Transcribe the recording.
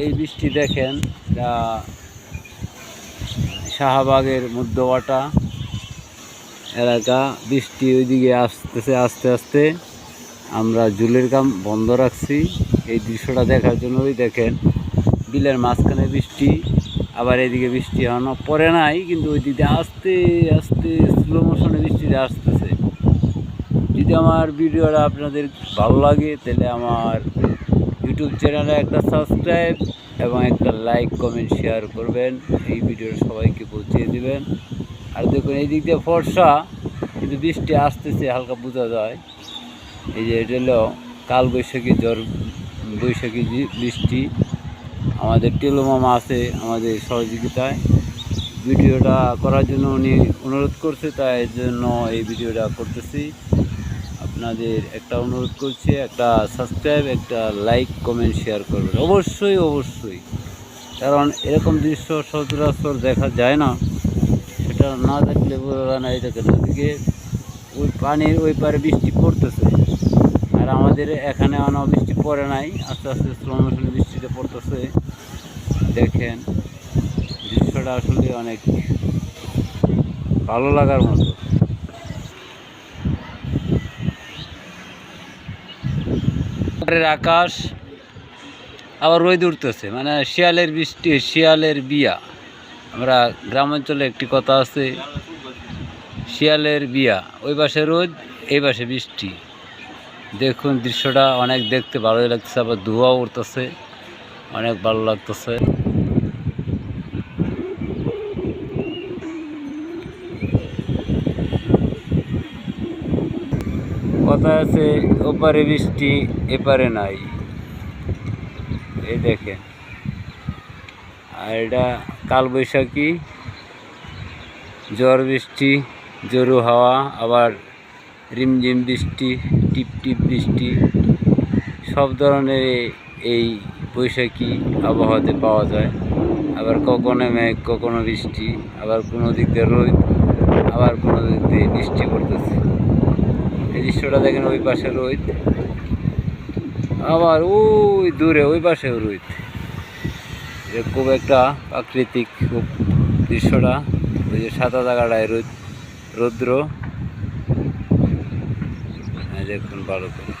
এই বৃষ্টি দেখেন, এটা শাহবাগের মধ্যবাটা এলাকা। বৃষ্টি ওইদিকে আসতেছে, আস্তে আস্তে আমরা জুলের কাম বন্ধ রাখছি। এই দৃশ্যটা দেখার জন্য ওই দেখেন, বিলের মাঝখানে বৃষ্টি, আবার এদিকে বৃষ্টি এখনও পরে নাই, কিন্তু ওই দিকে আস্তে আস্তে স্লো মোশনে বৃষ্টিটা আসতেছে। যদি আমার ভিডিওটা আপনাদের ভালো লাগে, তাহলে আমার ইউটিউব চ্যানেলে একটা সাবস্ক্রাইব এবং একটা লাইক কমেন্ট শেয়ার করবেন। এই ভিডিওটা সবাইকে পৌঁছে দিবেন। আর দেখুন, এই দিক দিয়ে ফর্সা, কিন্তু বৃষ্টি আসতেছে, হালকা বোঝা যায়। এই যে এটা হলো কাল বৈশাখী জ্বর বৈশাখী বৃষ্টি। আমাদের টেলো মামা আছে আমাদের সহযোগিতায়। ভিডিওটা করার জন্য উনি অনুরোধ করছে, তাই জন্য এই ভিডিওটা করতেছি। আপনাদের একটা অনুরোধ করছি, একটা সাবস্ক্রাইব একটা লাইক কমেন্ট শেয়ার করবেন। অবশ্যই অবশ্যই। কারণ এরকম দৃশ্য সচরাচর দেখা যায় না। সেটা না দেখলে বোঝা না এটা কেন ওদিকে ওই পানির ওই পারে বৃষ্টি পড়তেছে। আর আমাদের এখানে অন বৃষ্টি পড়ে নাই, আস্তে আস্তে স্লো মোশনে বৃষ্টিটা পড়তেছে। দেখেন, দৃশ্যটা আসলে অনেক ভালো লাগার মতো। উপরের আকাশ, আবার রোদ উঠতেছে। মানে শিয়ালের বৃষ্টি, শিয়ালের বিয়া। আমরা গ্রামাঞ্চলে একটি কথা আছে, শিয়ালের বিয়া, ওই পাশে রোদ, এই পাশে বৃষ্টি। দেখুন দৃশ্যটা, অনেক দেখতে ভালোই লাগতেছে, আবার ধোঁয়া উঠতেছে, অনেক ভালো লাগতেছে। কথা আছে, ওপারে বৃষ্টি, এপারে নাই। এই দেখেন। আর এটা কালবৈশাখী, ঝড় বৃষ্টি, জোরু হাওয়া, আবার রিমঝিম বৃষ্টি, টিপ টিপ বৃষ্টি। সব ধরনের এই বৈশাখী আবহাওয়াতে পাওয়া যায়। আবার কখনো মেঘ, কখনো বৃষ্টি, আবার কোনো দিক দিয়ে রোদ, আবার কোনো দিক দিয়ে বৃষ্টি পড়তেছে। এই দৃশ্যটা দেখেন ওই পাশে রোহিত। আবার ওই দূরে ওই পাশে রোহিত। এটা খুব একটা প্রাকৃতিক খুব দৃশ্যটা। ওই যে সাদা জায়গাটায় রোদ রৌদ্র। হ্যাঁ, দেখুন ভালো করে।